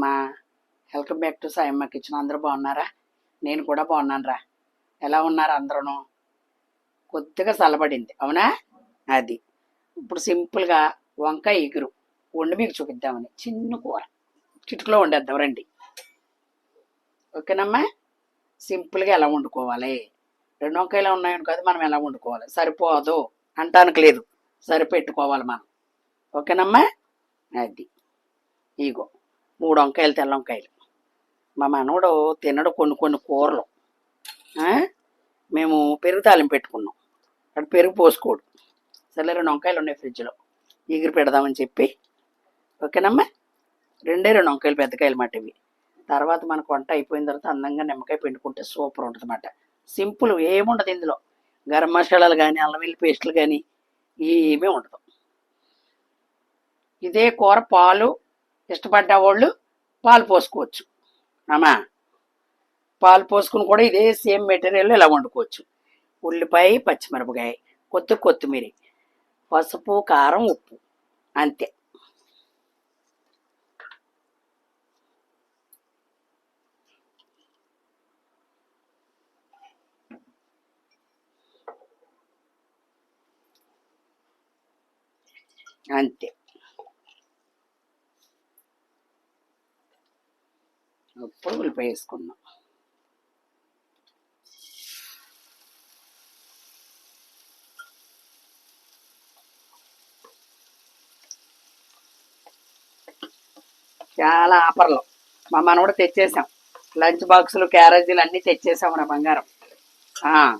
అమ్మా welcome back to Sayamma kitchen. అందరూ బాగున్నారా? నేను కూడా బాగున్నాను రా ఎలా ఉన్నారు అందరూ కొద్దిగా చల్లబడింది. అవునా? అది. ఇప్పుడు సింపుల్గా వంకాయ ఎగురు. వండి మీకు చూపిద్దామని. చిన్న కూర. చిటుకులో వండేద్దాం. రండి. ఓకేనమ్మా? సింపుల్గా ఎలా వండుకోవాలి? రెండు వంకాయలు ఉన్నాయని కాదు మనం ఎలా వండుకోవాలి? సరిపోదు అంటానికి లేదు. సరిపెట్టుకోవాలి మనం. ఓకేనమ్మా? అది. ఇగో. మూడు వంకాయలు తెల్ల వంకాయలు. మా మనవడు తినడు కొన్ని కొన్ని కూరలు. మేము పెరుగు తాలిం పెట్టుకున్నాం. అక్కడ పెరుగు పోసుకోడు. సరే రెండు వంకాయలు ఉన్నాయి ఫ్రిడ్జ్లో. ఎగిరి పెడదామని చెప్పి. ఓకేనమ్మా? రెండే రెండు వంకాయలు పెద్దకాయలు మాట ఇవి. తర్వాత మనకు వంట అయిపోయిన తర్వాత అందంగా నిమ్మకాయ పిండుకుంటే సూపర్ ఉంటుంది అన్నమాట సింపుల్ ఏముండదు ఇందులో. గరం మసాలాలు కానీ అల్లం వెల్లి పేస్టులు కానీ ఏమీ ఉండదు. ఇదే కూర పాలు ఇష్టపడ్డ వాళ్ళు పాలు పోసుకోవచ్చు. అమ్మా పాలు పోసుకుని కూడా ఇదే సేమ్ మెటీరియల్ ఇలా వండుకోవచ్చు. ఉల్లిపాయ పచ్చిమిరపకాయ కొత్త కొత్తిమీర పసుపు కారం ఉప్పు. అంతే. అంతే. ఇప్పుడు ఉల్లిపాయ వేసుకుందాం. చాలా ఆఫర్లు. మా మనవడు తెచ్చేసాం. లంచ్ బాక్సులు క్యారేజీలు అన్నీ తెచ్చేసాం రా బంగారం. ఆ.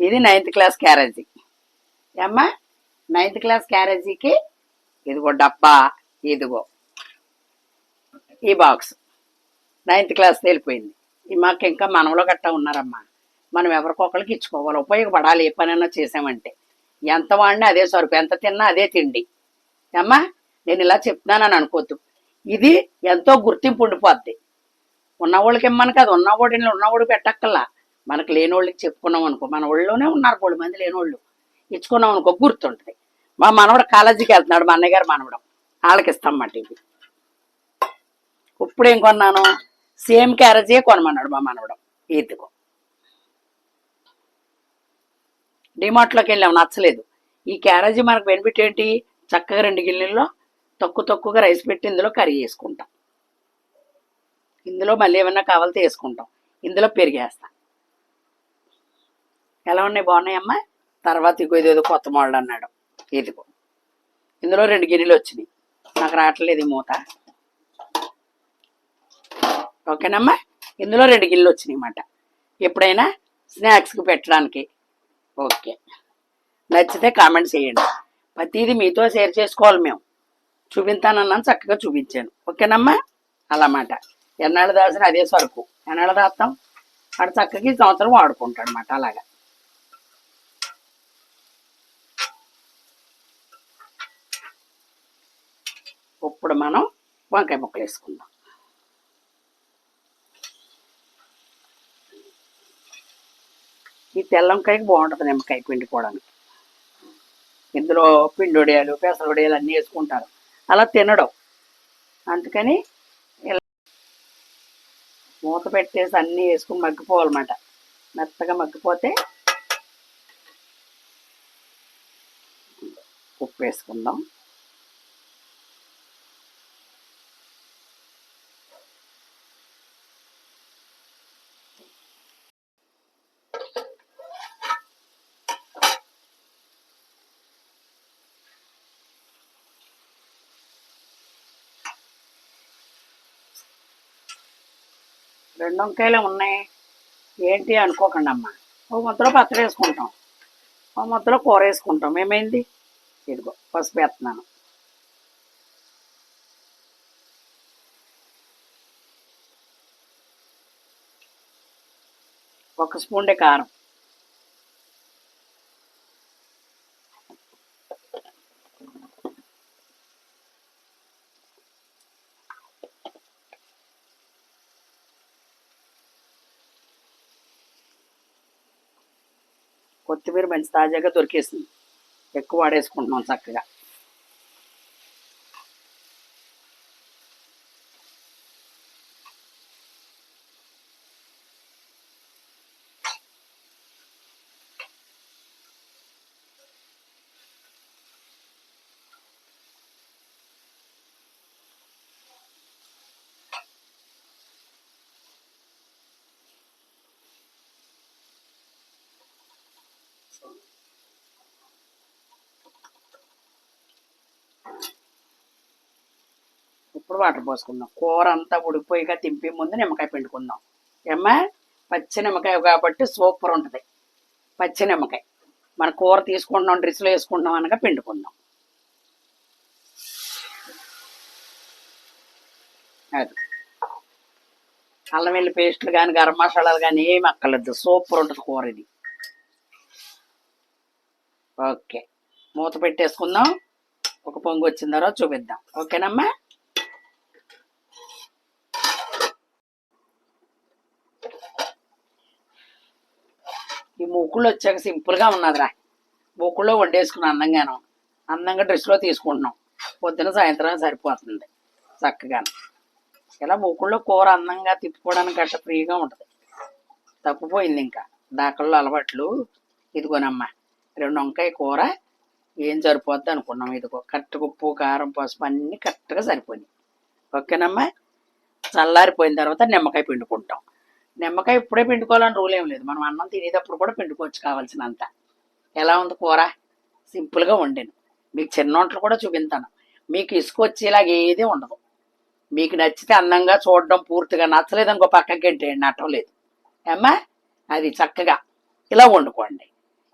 ఇది నైన్త్ క్లాస్ క్యారేజీ. ఏమ్మా? నైన్త్ క్లాస్ క్యారేజీకి? ఇదిగో డబ్బా. ఇదిగో. ఈ బాక్స్ నైన్త్ క్లాస్ వెళ్ళిపోయింది. ఈ మాకు ఇంకా మనవలో గట్టా ఉన్నారమ్మా. మనం ఎవరికొకరికి ఇచ్చుకోవాలి. ఉపయోగపడాలి ఏ పనైనా చేసామంటే. ఎంత వాడినా అదే సరుకు. ఎంత తిన్నా అదే తిండి. అమ్మా నేను ఇలా చెప్తున్నానని అనుకోవద్దు ఇది ఎంతో గుర్తింపు ఉండిపోద్ది. ఉన్నవాళ్ళకి ఇమ్మను కాదు. ఉన్నవాడిని ఉన్నవాడు పెట్టక్కల్లా మనకు లేని వాళ్ళకి చెప్పుకున్నాం అనుకో. మన ఒళ్ళోనే ఉన్నారు కోడి మంది లేని వాళ్ళు ఇచ్చుకున్నాం అనుకో గుర్తుంటుంది. మా మనవడు కాలేజీకి వెళ్తున్నాడు. మా అన్నయ్య గారు మనవడం. వాళ్ళకి అమ్మ ఇది. ఇప్పుడు ఏం కొన్నాను? సేమ్ క్యారేజే కొనమన్నాడు మా మనవడం ఇదిగో డిమార్ట్లోకి వెళ్ళాము నచ్చలేదు. ఈ క్యారేజీ మనకు బెనిఫిట్ ఏంటి? చక్కగా రెండు గిన్నెల్లో తక్కువ తక్కువగా రైస్ పెట్టి ఇందులో కర్రీ వేసుకుంటాం. ఇందులో మళ్ళీ ఏమన్నా కావాలితే వేసుకుంటాం. ఇందులో పెరిగేస్తాం ఎలా ఉన్నాయి? బాగున్నాయమ్మా తర్వాత ఇగో ఇదేదో కొత్త మోడల్ అన్నాడు ఇదిగో ఇందులో రెండు గిన్నెలు వచ్చినాయి. నాకు రావట్లేదు ఈ మూత. ఓకేనమ్మా? ఇందులో రెండు గిన్నెలు వచ్చినాయి అన్నమాట. ఎప్పుడైనా స్నాక్స్కి పెట్టడానికి. ఓకే. నచ్చితే కామెంట్ చేయండి. ప్రతిదీ మీతో షేర్ చేసుకోవాలి మేము. చూపించానన్నాను చక్కగా చూపించాను. ఓకేనమ్మా? అలా మాట ఎన్నాళ్ళు దాచిన అదే సరుకు. ఎన్నాళ్ళు దాస్తాం? వాడు చక్కగా ఈ సంవత్సరం వాడుకుంటాడు అన్నమాట అలాగా. ఇప్పుడు మనం వంకాయ ముక్కలు వేసుకుందాం. ఈ తెల్ల వంకాయకి బాగుంటుంది నిమ్మకాయ పిండి కూడా ఇందులో పిండొడియాలు పెసరొడియాలు అన్నీ వేసుకుంటారు. అలా తినడం. అందుకని ఇలా మూత పెట్టేసి అన్నీ వేసుకుని మగ్గిపోవాలన్నమాట. మెత్తగా మగ్గిపోతే ఉప్పు వేసుకుందాం. రెండు వంకాయలు ఉన్నాయి. ఏంటి అనుకోకండి అమ్మ. ఓ ముద్దలో పచ్చడి వేసుకుంటాం. ఓ ముద్దలో కూర వేసుకుంటాం. ఏమైంది? ఇదిగో పసుపు వేస్తున్నాను. ఒక స్పూన్ కారం. కొత్తిమీర మంచి తాజాగా దొరికేసింది. ఎక్కువ వాడేసుకుంటున్నాం చక్కగా. ఇప్పుడు వాటర్ పోసుకుందాం. కూర అంతా ఉడికిపోయిగా తింపే ముందు నిమ్మకాయ పిండుకుందాం. ఏమ్మా? పచ్చి నిమ్మకాయ కాబట్టి సూపర్ ఉంటుంది. పచ్చి నిమ్మకాయ. మన కూర తీసుకుంటున్నాం డ్రెస్సులో వేసుకుంటున్నాం అనగా పిండుకుందాం. అది. అల్లం వెల్లి పేస్టులు కానీ గరం మసాలాలు కానీ ఏమి అక్కర్లేదు. సూపర్ ఉంటుంది కూర ఇది. ఓకే. మూత పెట్టేసుకుందాం. ఒక పొంగు వచ్చిన తర్వాత చూపిద్దాం. ఓకేనమ్మా? ఈ మూకుళ్ళు వచ్చాక సింపుల్గా ఉన్నదిరా. మూకుల్లో వండేసుకుని అందంగాను. అందంగా డ్రెస్లో తీసుకుంటున్నాం. పొద్దున సాయంత్రం సరిపోతుంది. చక్కగా ఇలా మూకుళ్ళో కూర అందంగా తిప్పుకోవడానికి గట్ట ఫ్రీగా ఉంటుంది. తప్పిపోయింది ఇంకా. దాకల్లో అలవాట్లు. ఇదిగోనమ్మా. రెండు వంకాయ కూర ఏం సరిపోద్ది అనుకున్నాం. ఇదిగో కరెక్ట్గా ఉప్పు కారం పసుపు అన్నీ కరెక్ట్గా సరిపోయినాయి. ఓకేనమ్మా? చల్లారిపోయిన తర్వాత నిమ్మకాయ పిండుకుంటాం. నిమ్మకాయ ఇప్పుడే పిండుకోవాలని రూల్ ఏం లేదు. మనం అన్నం తినేటప్పుడు కూడా పిండుకోవచ్చు కావాల్సినంత. ఎలా ఉంది కూర? సింపుల్గా వండాను. మీకు చిన్న వంటలు కూడా చూపించాను. మీకు ఇసుక వచ్చేలాగా ఏది ఉండదు. మీకు నచ్చితే అందంగా చూడడం పూర్తిగా నచ్చలేదు ఇంకో పక్కకి గంటేయండి నట్టం లేదు. ఏమ్మా? అది చక్కగా. ఇలా వండుకోండి.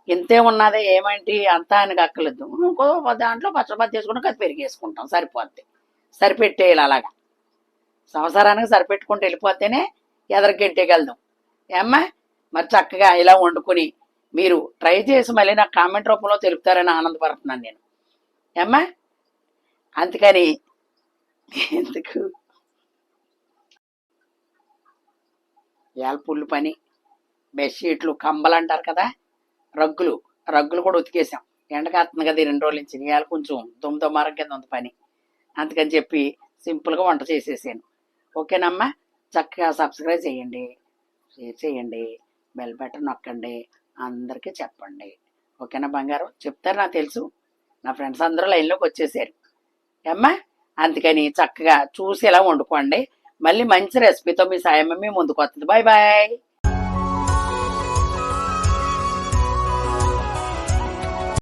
ఇంతే ఉన్నదే ఏమంటి అంతా అని అక్కర్లేదు ఇంకో దాంట్లో పచ్చపత్తి చేసుకుంటాం అది పెరిగేసుకుంటాం సరిపోద్ది. సరిపెట్టేయాలి అలాగా. సంవత్సరానికి సరిపెట్టుకుంటూ వెళ్ళిపోతేనే ఎదరగెట్టేయగలదాం ఏమ్మా మరి చక్కగా ఇలా వండుకొని మీరు ట్రై చేసి మళ్ళీ నాకు కామెంట్ రూపంలో తెలుపుతారని ఆనందపడుతున్నాను నేను. ఏమ్మా అందుకని ఎందుకు? ఇవాళ పుల్లు పని బెడ్షీట్లు కంబలు అంటారు కదా. రగ్గులు రగ్గులు కూడా ఉతికేసాం ఎండకాస్తుంది కదా రెండు రోజుల నుంచి ఇవాళ కొంచెం దుమ్మ దుమ్మారం కింద ఉంది పని. అందుకని చెప్పి సింపుల్గా వంట చేసేసాను. ఓకేనమ్మా? చక్కగా సబ్స్క్రైబ్ చేయండి. షేర్ చేయండి. బెల్ బటన్ నొక్కండి. అందరికీ చెప్పండి. ఓకేనా బంగారం? చెప్తారు నాకు తెలుసు. నా ఫ్రెండ్స్ అందరూ లైన్లోకి వచ్చేసారు. ఏమ్మా? అందుకని చక్కగా చూసి ఇలా వండుకోండి. మళ్ళీ మంచి రెసిపీతో మీ సాయమ్మ మీ ముందుకు వస్తుంది. Bye bye.